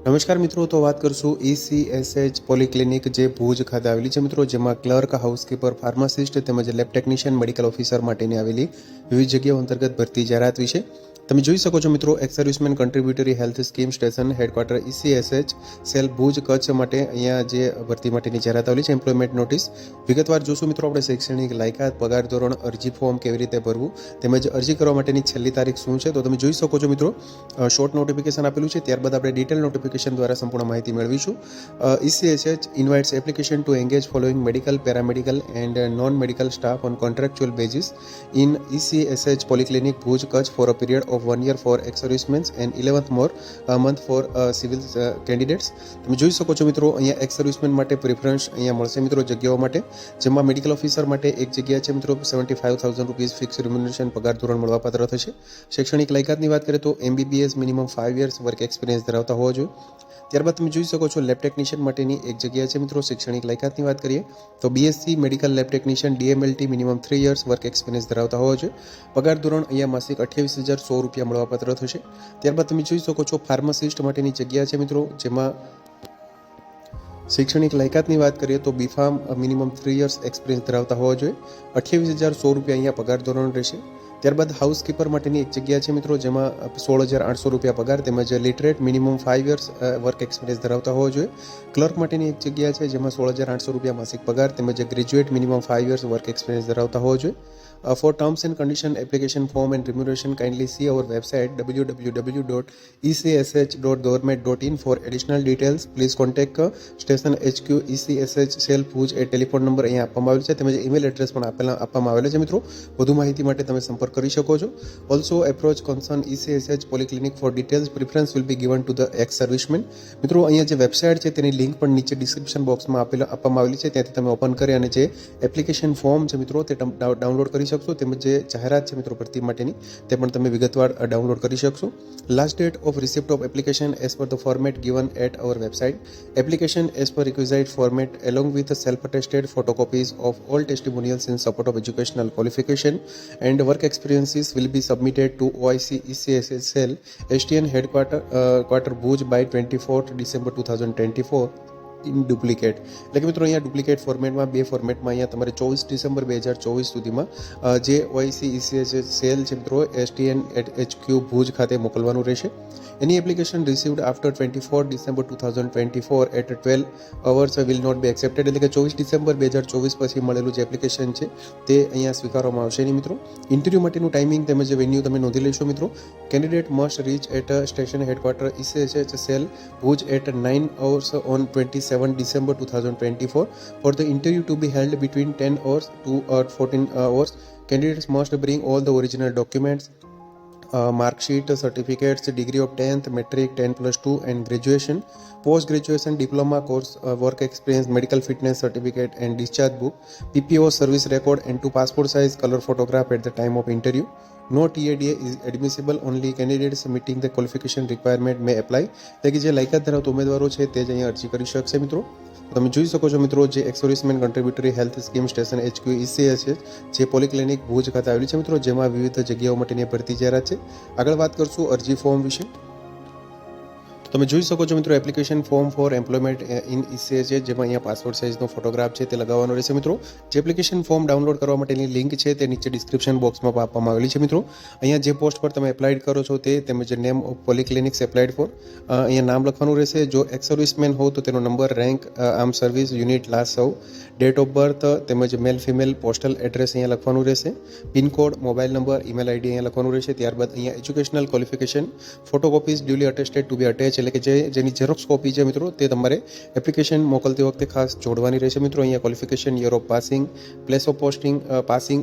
નમસ્કાર મિત્રો, તો વાત કરશું E ઈસીએસએચ પોલીક્લિનિક જે ભુજ ખાતે આવેલી છે મિત્રો, જેમાં ક્લર્ક હાઉસકીપર ફાર્માસિસ્ટ તેમજ લેબ ટેકનિશિયન મેડિકલ ઓફિસર માટેની આવેલી વિવિધ જગ્યાઓ અંતર્ગત ભરતી જાહેરાત વિશે. તમે જોઈ શકો છો મિત્રો ex serviceman contributory health scheme station headquarter ECSH cell Bhuj Kutch માટે અહીંયા જે ભરતી માટેની જાહેરાત આવેલી છે એમ્પ્લોયમેન્ટ નોટિસ વિગતવાર જોશું મિત્રો, આપણે શૈક્ષણિક લાયકાત, પગાર ધોરણ, અરજી ફોર્મ કેવી રીતે ભરવું, તેમજ અરજી કરવા માટેની છેલ્લી તારીખ શું છે, તો તમે જોઈ શકો છો મિત્રો શોર્ટ નોટિફિકેશન આપેલું છે, ત્યારબાદ આપણે ડિટેલ નોટિફિકેશન દ્વારા સંપૂર્ણ માહિતી મેળવીશું. ECSH invites application to engage following medical paramedical and non medical staff on contractual basis in ECSH polyclinic Bhuj Kutch for a period of one year for ex servicemens and eleventh more month for civil candidates તમે જોઈ શકો છો મિત્રો, અહીંયા x servicemen માટે preference અહીંયા મળશે મિત્રો જગ્યાઓ માટે. જેમાં મેડિકલ ઓફિસર માટે એક જગ્યા છે મિત્રો seventy five thousand rupees fix remuneration પગાર ધોરણ મળવાપાત્ર થશે. શૈક્ષણિક લાયકાતની વાત કરીએ તો MBBS minimum five years work experience ધરાવતા હોવા જોઈએ. ત્યારબાદ તમે જોઈ શકો છો લેબ ટેકનિશિયન માટેની એક જગ્યા છે મિત્રો, શૈક્ષણિક લાયકાતની વાત કરીએ, તો BSc medical lab technician DMLT minimum three years work experience ધરાવતા હોવા જોઈએ. પગાર ધોરણ અહીંયા માસિક અઠ્યાવીસ હજાર સો રૂપિયા મળવાપાત્ર થશે. ત્યારબાદ તમે જોઈ શકો છો ફાર્માસિસ્ટ માટેની જગ્યા છે મિત્રો, જેમાં શૈક્ષણિક લાયકાતની વાત કરીએ તો BPharm minimum three years experience ધરાવતા હોવા જોઈએ. અઠ્યાવીસ હજાર સો રૂપિયા અહીંયા પગાર ધોરણ રહેશે. ત્યારબાદ હાઉસકીપર માટેની એક જગ્યા છે મિત્રો, જેમાં સોળ હજાર આઠસો રૂપિયા પગાર તેમજ literate minimum five years work experience ધરાવતા હોવો જોઈએ. ક્લર્ક માટેની એક જગ્યા છે, જેમાં સોળ હજાર આઠસો રૂપિયા માસિક પગાર તેમજ graduate minimum five years work experience ધરાવતા હોવો જોઈએ. For terms and condition application form and remuneration kindly see our website W W W dot ECSH dot government dot in for additional details please contact station HQ ECSH cell Bhuj A telephone number અહીંયા આપવામાં આવેલો છે. તેમજ email address પણ આપેલા, આપવામાં આવેલો છે મિત્રો. વધુ માહિતી માટે તમે સંપર્ક કરી શકો છો. Also approach concern ECSH polyclinic for details preference will be given to the ex serviceman મિત્રો, અહીંયા જે વેબસાઇટ છે, તેની લિંક પણ નીચે ડિસ્ક્રિપ્શન બોક્સમાં આપેલા, આપવામાં આવેલી છે. ત્યાંથી તમે ઓપન કરી અને જે એપ્લિકેશન ફોર્મ છે મિત્રો, તે ડાઉનલોડ કરી શકશો. તેમજ જે જાહેરાત છે મિત્રો ભરતી માટેની, તે પણ તમે વિગતવાર ડાઉનલોડ કરી શકશો. Last date of receipt of application as per the format given at our website application as per requisite format along self attested photocopies of all testimonials in support of educational qualification and work experiences will be submitted to OIC ECSSL HTN headquarter uh, quarter Bhuj by 24th December 2024. In duplicate એટલે કે મિત્રો, અહીંયા duplicate ફોર્મેટમાં બે ફોર્મેટમાં અહીંયા તમારે ચોવીસ ડિસેમ્બર બે હજાર ચોવીસ સુધીમાં જે ઓઆઈસી ઈસીએચ સેલ છે મિત્રો, STN at H Q Bhuj ખાતે મોકલવાનું રહેશે. Any application received after twenty four December two thousand twenty four at twelve hours will not be accepted એટલે કે ચોવીસ ડિસેમ્બર બે હજાર ચોવીસ પછી મળેલું જે એપ્લિકેશન છે, તે અહીંયા સ્વીકારવામાં આવશે નહીં મિત્રો. ઇન્ટરવ્યૂ માટેનું ટાઈમિંગ તેમજ વેન્યુ તમે નોંધી લેશો મિત્રો. Candidate must reach at station headquarter ECH cell Bhuj at nine hours on twenty 7 December 2024 for the interview to be held between 10 hours to or 14 uh, hours. Candidates must bring all the original documents, uh, mark sheet, certificates, degree of 10th, metric 10 plus 2, and graduation, post graduation diploma course, uh, work experience, medical fitness certificate, and discharge book, PPO service record, and two passport size color photograph at the time of interview. No TADA is admissible, only candidates meeting the qualification requirement may apply. એટલે કે જે લાયકાત ધરાવતા ઉમેદવારો છે, તે જ અહીંયા અરજી કરી શકશે મિત્રો. તમે જોઈ શકો છો મિત્રો, જે ex serviceman contributory health scheme station HQ ECS છે, જે પોલિક્લિનિક ભુજ ખાતે આવેલી છે મિત્રો, જેમાં વિવિધ જગ્યાઓ માટેની ભરતી જાહેરાત છે. આગળ વાત કરશું અરજી ફોર્મ વિશે. તમે જોઈ શકો છો મિત્રો application form for employment in ECA છે, જેમાં અહીંયા પાસપોર્ટ સાઇઝનો ફોટોગ્રાફ છે, તે લગાવવાનો રહેશે મિત્રો. જે એપ્લિકેશન ફોર્મ ડાઉનલોડ કરવા માટેની લિંક છે, તે નીચે ડિસ્ક્રિપ્શન બોક્સમાં આપવામાં આવેલી છે મિત્રો. અહીંયા જે પોસ્ટ પર તમે એપ્લાઇડ કરો છો તે, તેમજ name of polyclinics applied for અહીંયા નામ લખવાનું રહેશે. જો એક્સ સર્વિસમેન હો તો તેનો number rank arm service unit last સૌ ડેટ ઓફ બર્થ તેમજ મેલ ફિમેલ પોસ્ટલ એડ્રેસ અહીંયા લખવાનું રહેશે. Pincode mobile number email ID અહીંયા લખવાનું રહેશે. ત્યારબાદ અહીંયા educational qualification photocopies duly attested to be attach એટલે કે જે જેની ઝેરોક્સ કોપી છે મિત્રો, તે તમારે એપ્લિકેશન મોકલતી વખતે ખાસ જોડવાની રહેશે મિત્રો. અહીંયા qualification year of passing place of posting passing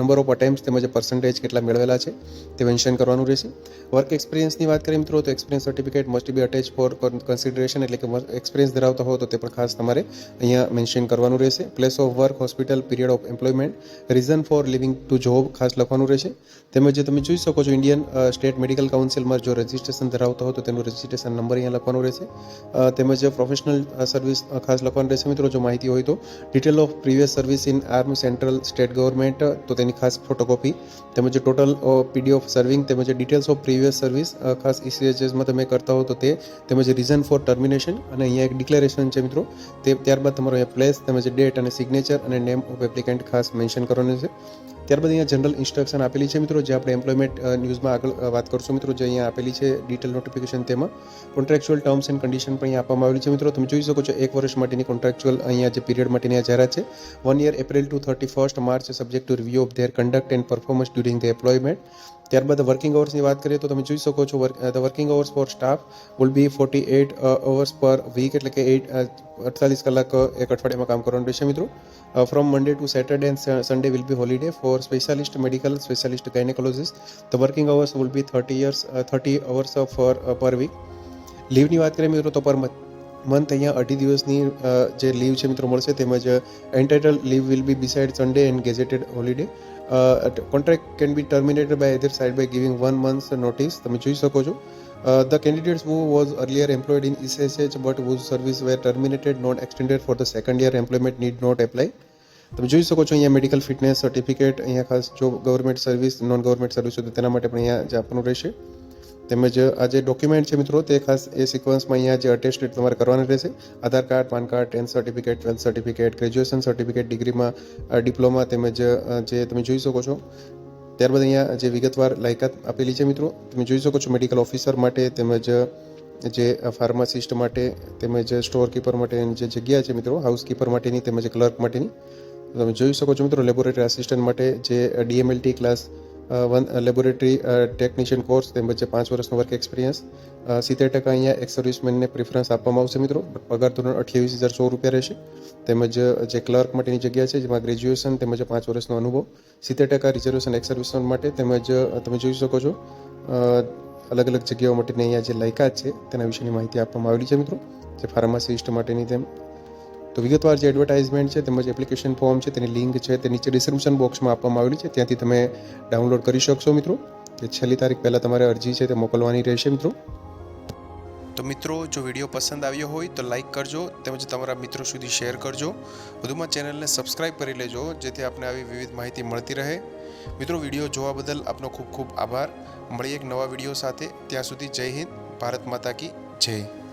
number of attempt તેમજ પર્સન્ટેજ કેટલા મેળવેલા છે તે મેન્શન કરવાનું રહેશે. વર્ક એક્સપિરિયન્સની વાત કરીએ મિત્રો, તો experience certificate must be attach for consideration એટલે કે એક્સપિરિયન્સ ધરાવતા હો તો તે પણ ખાસ તમારે અહીંયા મેન્શન કરવાનું રહેશે. Place of work hospital period of employment reason for leaving to job ખાસ લખવાનું રહેશે. તેમજ જે તમે જોઈ શકો છો ઇન્ડિયન સ્ટેટ મેડિકલ કાઉન્સિલમાં જો રજિસ્ટ્રેશન ધરાવતા હો તો તેનું રજિસ્ટ્રેશન નંબર અહીંયા લખવાનો રહેશે. તેમજ પ્રોફેશનલ સર્વિસ ખાસ લખવાનું રહેશે મિત્રો, જો માહિતી હોય તો. Detail of previous service in arm central state government તો તેની ખાસ ફોટોકોપી તેમજ ટોટલ પીડી ઓફ સર્વિંગ તેમજ ડિટેલ્સ ઓફ પ્રીવિયસ સર્વિસ ખાસ ઇસીએચએસમાં તમે કરતા હો તો તે. તેમજ રીઝન ફોર ટર્મિનેશન અને અહીંયા એક ડિક્લેરેશન છે મિત્રો. તે, ત્યારબાદ તમારો અહીંયા પ્લેસ તેમજ ડેટ અને સિગ્નેચર અને નેમ ઓફ એપ્લિકન્ટ ખાસ મેન્શન કરવાનું છે. ત્યારબાદ અહીંયા જનરલ ઇન્સ્ટ્રક્શન આપેલી છે મિત્રો, જે આપણે એમ્પ્લોયમેન્ટ ન્યૂઝમાં આગળ વાત કરશું મિત્રો, જે અહીંયા આપેલી છે ડિટેલ નોટિફિકેશન તેમાં. કોન્ટ્રાક્ચ્યુઅલ ટર્મ્સ એન્ડ કન્ડિશન પણ અહીંયા આપવામાં આવેલી છે મિત્રો. તમે જોઈ શકો છો એક વર્ષ માટેની કોન્ટ્રાક્ચ્યુઅલ અહીંયા જે પીરિયડ માટેની આ જાહેરાત છે. One year April to thirty first March subject to review of their conduct and performance during the employment ત્યારબાદ વર્કિંગ અવર્સની વાત કરીએ તો તમે જોઈ શકો છો the working hours for staff will be forty eight hours per week એટલે કે એટ અડતાલીસ કલાક એક અઠવાડિયામાં કામ કરવાનું રહેશે મિત્રો. From Monday to Saturday and Sunday will be holiday for specialist medical specialist gynaecologist the working hours will be thirty years thirty hours for per week લીવની વાત કરીએ મિત્રો તો પર મંથ અહીંયા અઢી દિવસની જે લીવ છે મિત્રો મળશે તેમજ entitle leave will be beside Sunday and gazetted holiday contract can be terminated by either side by giving one month notice તમે જોઈ શકો છો. The candidates who was earlier employed in ECSH but whose service were terminated, not extended for the second year, employment need not apply. તમે જોઈ શકો છો અહીંયા medical fitness certificate અહીંયા ખાસ જો government service non government service હોય તો તેના માટે પણ અહીંયા જે આપવાનું રહેશે. તેમજ આ જે ડોક્યુમેન્ટ છે મિત્રો, તે ખાસ એ સિક્વન્સમાં અહીંયા જે અટેસ્ટેડ તમારે કરવાના રહેશે. Aadhaar card, PAN card tenth certificate twelfth certificate graduation certificate ડિગ્રીમાં ડિપ્લોમા તેમજ જે તમે જોઈ શકો છો ત્યારબાદ અહીંયા જે વિગતવાર લાયકાત આપેલી છે મિત્રો, તમે જોઈ શકો છો મેડિકલ ઓફિસર માટે તેમજ જે ફાર્માસિસ્ટ માટે તેમજ સ્ટોર કીપર માટેની જે જગ્યા છે મિત્રો હાઉસકીપર માટેની તેમજ ક્લર્ક માટેની. તમે જોઈ શકો છો મિત્રો લેબોરેટરી આસિસ્ટન્ટ માટે જે DMLT class one laboratory technician course તેમજ પાંચ વર્ષનો વર્ક એક્સપિરિયન્સ સિત્તેર ટકા અહીંયા એક્સ સર્વિસમેનને પ્રિફરન્સ આપવામાં આવશે મિત્રો. પગાર ધોરણ અઠ્યાવીસ હજાર સો રૂપિયા રહેશે. તેમજ, જે ક્લર્ક માટેની જગ્યા છે, જેમાં ગ્રેજ્યુએશન તેમજ પાંચ વર્ષનો અનુભવ. સિત્તેર ટકા રિઝર્વેશન એક્સ સર્વિસમેન માટે તેમજ તમે જોઈ શકો છો અલગ અલગ જગ્યાઓ માટેની અહીંયા જે લાયકાત છે, તેના વિશેની માહિતી આપવામાં આવેલી છે મિત્રો. જે ફાર્માસિસ્ટ માટેની તેમ. તો વિગતવાર જે એડવર્ટાઇઝમેન્ટ છે, તેમજ એપ્લિકેશન ફોર્મ છે, તેની લિંક છે તે નીચે ડિસ્ક્રિપ્શન બોક્સમાં આપવામાં આવેલી છે. ત્યાંથી તમે ડાઉનલોડ કરી શકશો મિત્રો. જે છેલ્લી તારીખ પહેલાં તમારે અરજી છે, તે મોકલવાની રહેશે મિત્રો. તો મિત્રો, જો વીડિયો પસંદ આવ્યો હોય, તો લાઈક કરજો, તેમજ તમારા મિત્રો સુધી શેર કરજો. વધુમાં ચેનલને સબસ્ક્રાઇબ કરી લેજો, જેથી આપને આવી વિવિધ માહિતી મળતી રહે. મિત્રો, વીડિયો જોવા બદલ આપનો ખૂબ ખૂબ આભાર. મળીએ એક નવા વીડિયો સાથે. ત્યાં સુધી જય હિન્દ, ભારત માતા કી જય.